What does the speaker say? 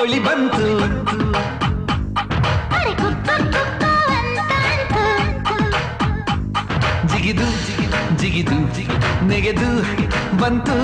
ಕೋಳಿ ಬಂತು ಜಿಗಿದು ಜಿಗಿದು ಜಿಗಿದು ನೆಗೆದು ಬಂತು